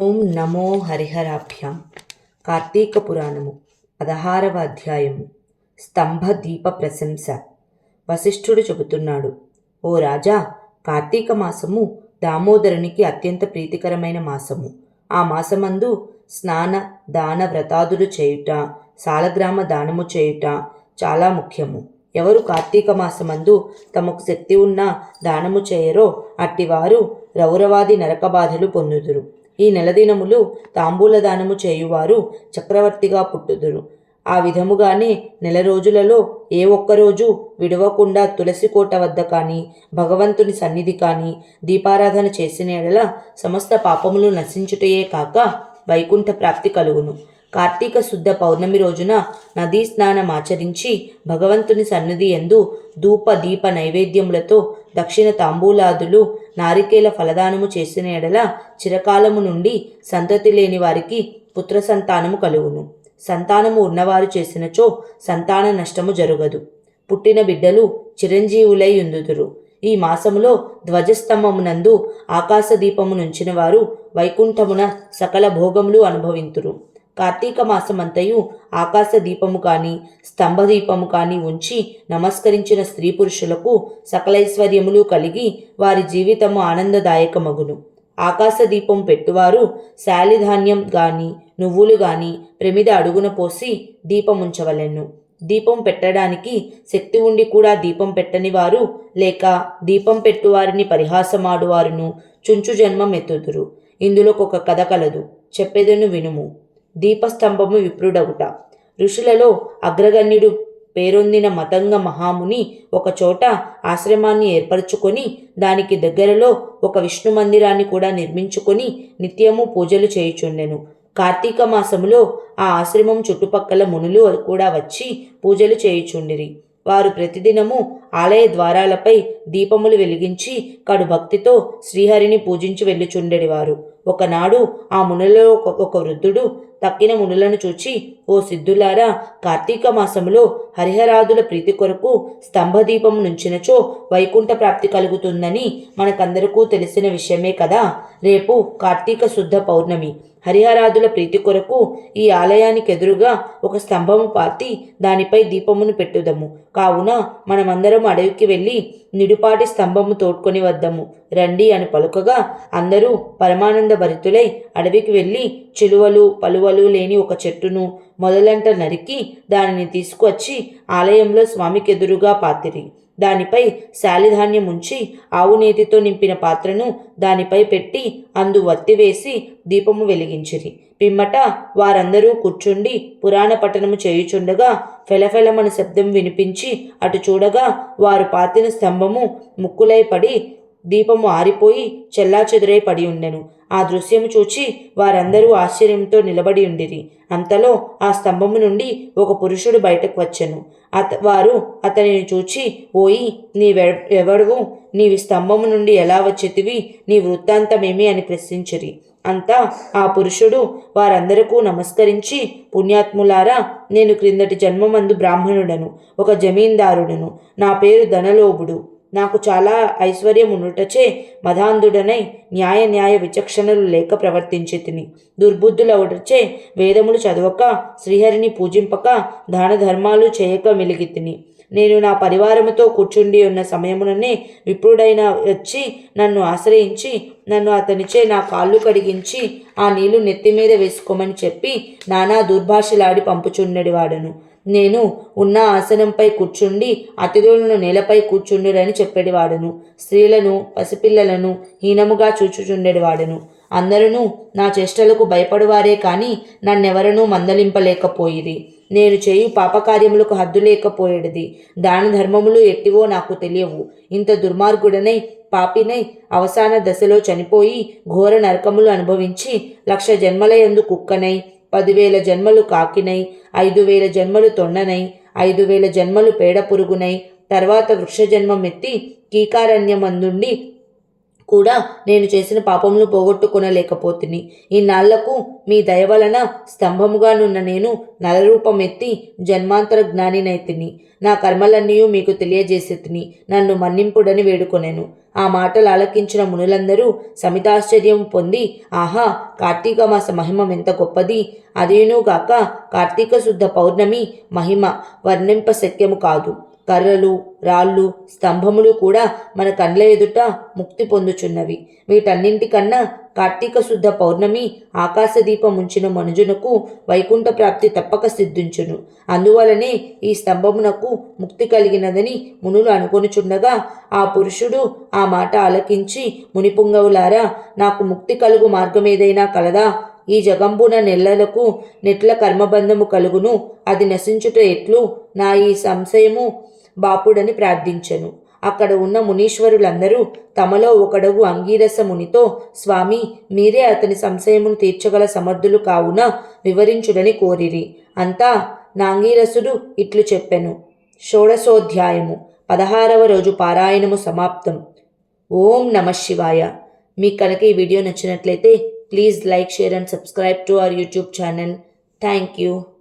ఓం నమో హరిహరాభ్యాం. కార్తీక పురాణము పదహారవ అధ్యాయము. స్తంభ దీప ప్రశంస. వశిష్ఠుడు చెబుతున్నాడు ఓ రాజా కార్తీక మాసము దామోదరునికి అత్యంత ప్రీతికరమైన మాసము. ఆ మాసమందు స్నాన దాన వ్రతాదులు చేయుట సాలగ్రామ దానము చేయుట చాలా ముఖ్యము. ఎవరు కార్తీక మాసమందు తమకు శక్తి ఉన్న దానము చేయరో అట్టివారు రౌరవాది నరక బాధలు పొందుదురు. ఈ నెలదినములు తాంబూల దానము చేయువారు చక్రవర్తిగా పుట్టుదురు. ఆ విధముగానే నెల రోజులలో ఏ ఒక్కరోజు విడవకుండా తులసి కోట వద్ద కానీ భగవంతుని సన్నిధి కానీ దీపారాధన చేసిన ఎడల సమస్త పాపములు నశించుటయే కాక వైకుంఠ ప్రాప్తి కలుగును. కార్తీక శుద్ధ పౌర్ణమి రోజున నదీ స్నానం ఆచరించి భగవంతుని సన్నిధి ఎందు ధూప దీప నైవేద్యములతో దక్షిణ తాంబూలాదులు నారికేల ఫలదానము చేసిన ఎడల చిరకాలము నుండి సంతతి లేని వారికి పుత్ర సంతానము కలుగును. సంతానము ఉన్నవారు చేసినచో సంతాన నష్టము జరగదు. పుట్టిన బిడ్డలు చిరంజీవులై ఉందుదురు. ఈ మాసములో ధ్వజస్తంభమునందు ఆకాశదీపము నుంచిన వారు వైకుంఠమున సకల భోగములు అనుభవింతురు. కార్తీక మాసమంతయు ఆకాశ దీపము కాని స్తంభ దీపము కాని ఉంచి నమస్కరించిన స్త్రీ పురుషులకు సకలైశ్వర్యములు కలిగి వారి జీవితము ఆనందదాయకమగును. ఆకాశ దీపం పెట్టువారు శాలిధాన్యం గాని నువ్వులు గాని ప్రమిద అడుగున పోసి దీపముంచవలెను. దీపం పెట్టడానికి శక్తి ఉండి కూడా దీపం పెట్టని వారు లేక దీపం పెట్టువారిని పరిహాసమాడువారును చుంచు జన్మం ఎత్తుదురు. ఇందులో ఒక కథ కలదు. చెప్పేదను వినుము. దీపస్తంభము విప్రుడవుట ఋషులలో అగ్రగణ్యుడు పేరొందిన మతంగ మహాముని ఒకచోట ఆశ్రమాన్ని ఏర్పరచుకొని దానికి దగ్గరలో ఒక విష్ణు మందిరాన్ని కూడా నిర్మించుకొని నిత్యము పూజలు చేయుచుండెను. కార్తీక మాసములో ఆ ఆశ్రమం చుట్టుపక్కల మునులు కూడా వచ్చి పూజలు చేయుచుండిరి. వారు ప్రతిదినము ఆలయ ద్వారాలపై దీపములు వెలిగించి కడు భక్తితో శ్రీహరిని పూజించి వెళ్ళుచుండెడివారు. ఒకనాడు ఆ మునులలో ఒక- ఒక వృద్ధుడు తక్కిన మునులను చూచి ఓ సిద్ధులారా కార్తీక మాసములో హరిహరాదుల ప్రీతి కొరకు స్తంభదీపం నుంచినచో వైకుంఠ ప్రాప్తి కలుగుతుందని మనకందరికీ తెలిసిన విషయమే కదా. రేపు కార్తీక శుద్ధ పౌర్ణమి. హరిహరాదుల ప్రీతి కొరకు ఈ ఆలయానికి ఎదురుగా ఒక స్తంభము పాతి దానిపై దీపమును పెట్టుదము. కావున మనమందరం అడవికి వెళ్ళి నిడుపాటి స్తంభము తోడ్కొని వద్దాము. రండి అని పలుకగా అందరూ పరమానంద భరితులై అడవికి వెళ్ళి చిలువలు పలువలు లేని ఒక చెట్టును మొదలంట నరికి దానిని తీసుకువచ్చి ఆలయంలో స్వామికి ఎదురుగా పాతిరి. దానిపై శాలిధాన్యం ఉంచి ఆవు నేతితో నింపిన పాత్రను దానిపై పెట్టి అందు వత్తివేసి దీపము వెలిగించిరి. పిమ్మట వారందరూ కూర్చుండి పురాణ పఠనము చేయుచుండగా ఫెలఫెలమని శబ్దం వినిపించి అటు చూడగా వారు పాతిన స్తంభము ముక్కులై పడి దీపము ఆరిపోయి చెల్లాచెదురై పడి ఉండెను ఆ దృశ్యము చూచి వారందరూ ఆశ్చర్యంతో నిలబడి ఉండిరి. అంతలో ఆ స్తంభము నుండి ఒక పురుషుడు బయటకు వచ్చెను. అత వారు అతనిని చూచి ఓయి నీవె ఎవడువు నీవి స్తంభము నుండి ఎలా వచ్చేతివి? నీ వృత్తాంతమేమి? అని ప్రశ్నించిరి. అంతా ఆ పురుషుడు వారందరకు నమస్కరించి పుణ్యాత్ములారా నేను క్రిందటి జన్మమందు బ్రాహ్మణుడను ఒక జమీందారుడను. నా పేరు ధనలోభుడు. నాకు చాలా ఐశ్వర్యం ఉండుటచే మదాంధుడనై న్యాయ న్యాయ విచక్షణలు లేక ప్రవర్తించి తిని దుర్బుద్ధులవుటచే వేదములు చదవక శ్రీహరిని పూజింపక దాన ధర్మాలు చేయక మెలిగి తిని నేను నా పరివారముతో కూర్చుండి ఉన్న సమయముననే విప్రుడైన వచ్చి నన్ను ఆశ్రయించి నన్ను అతనిచే నా కాళ్ళు కడిగించి ఆ నీళ్ళు నెత్తి మీద వేసుకోమని చెప్పి నానా దుర్భాషలాడి పంపుచుండెడి వాడను నేను ఉన్న ఆసనంపై కూర్చుండి అతిథులను నేలపై కూర్చుండురని చెప్పేడివాడను స్త్రీలను పసిపిల్లలను హీనముగా చూచుచుండేవాడను. అందరూ నా చేష్టలకు భయపడువారే కానీ నన్నెవరనూ మందలింపలేకపోయిరి. నేను చేయు పాపకార్యములకు హద్దు లేకపోయేది దాన ధర్మములు ఎట్టివో నాకు తెలియవు. ఇంత దుర్మార్గుడనై పాపినై అవసాన దశలో చనిపోయి ఘోర నరకములు అనుభవించి లక్ష జన్మలయందు కుక్కనై పదివేల జన్మలు కాకినై ఐదు వేల జన్మలు తొండనై ఐదు వేల జన్మలు పేడ పురుగునై తర్వాత వృక్షజన్మమెత్తి కీకారణ్యమందుండి కూడా నేను చేసిన పాపములు పోగొట్టుకొనలేకపోతుని. ఈ నాళ్ళకు మీ దయ వలన స్తంభముగానున్న నేను నలరూపమెత్తి జన్మాంతర జ్ఞానినైతిని. నా కర్మలన్నీ మీకు తెలియజేసేతిని. నన్ను మన్నింపుడని వేడుకొనెను. ఆ మాటలు ఆలకించిన మునులందరూ సమితాశ్చర్యం పొంది ఆహా కార్తీక మాస మహిమ ఎంత గొప్పది. అదేనుగాక కార్తీక శుద్ధ పౌర్ణమి మహిమ వర్ణింప శక్యము కాదు. కర్రలు రాళ్ళు స్తంభములు కూడా మన కండ్ల ఎదుట ముక్తి పొందుచున్నవి. వీటన్నింటికన్నా కార్తీక శుద్ధ పౌర్ణమి ఆకాశదీపం ఉంచిన మనుజునకు వైకుంఠ ప్రాప్తి తప్పక సిద్ధించును. అందువలనే ఈ స్తంభమునకు ముక్తి కలిగినదని మునులు అనుకొనుచుండగా ఆ పురుషుడు ఆ మాట ఆలకించి మునిపుంగవులారా నాకు ముక్తి కలుగు మార్గమేదైనా కలదా? ఈ జగంబున నెల్లలకు నెట్ల కర్మబంధము కలుగును. అది నశించుట ఎట్లు? నా ఈ సంశయము బాపుడని ప్రార్థించెను. అక్కడ ఉన్న మునీశ్వరులందరూ తమలో ఒకడగు అంగీరస మునితో స్వామి మీరే అతని సంశయమును తీర్చగల సమర్థులు కావున వివరించుడని కోరిరి. అంతా నాంగీరసుడు ఇట్లు చెప్పెను. షోడశోధ్యాయము పదహారవ రోజు పారాయణము సమాప్తం. ఓం నమ శివాయ. మీకు కనుక ఈ వీడియో నచ్చినట్లయితే please like share and subscribe to our YouTube channel. Thank you.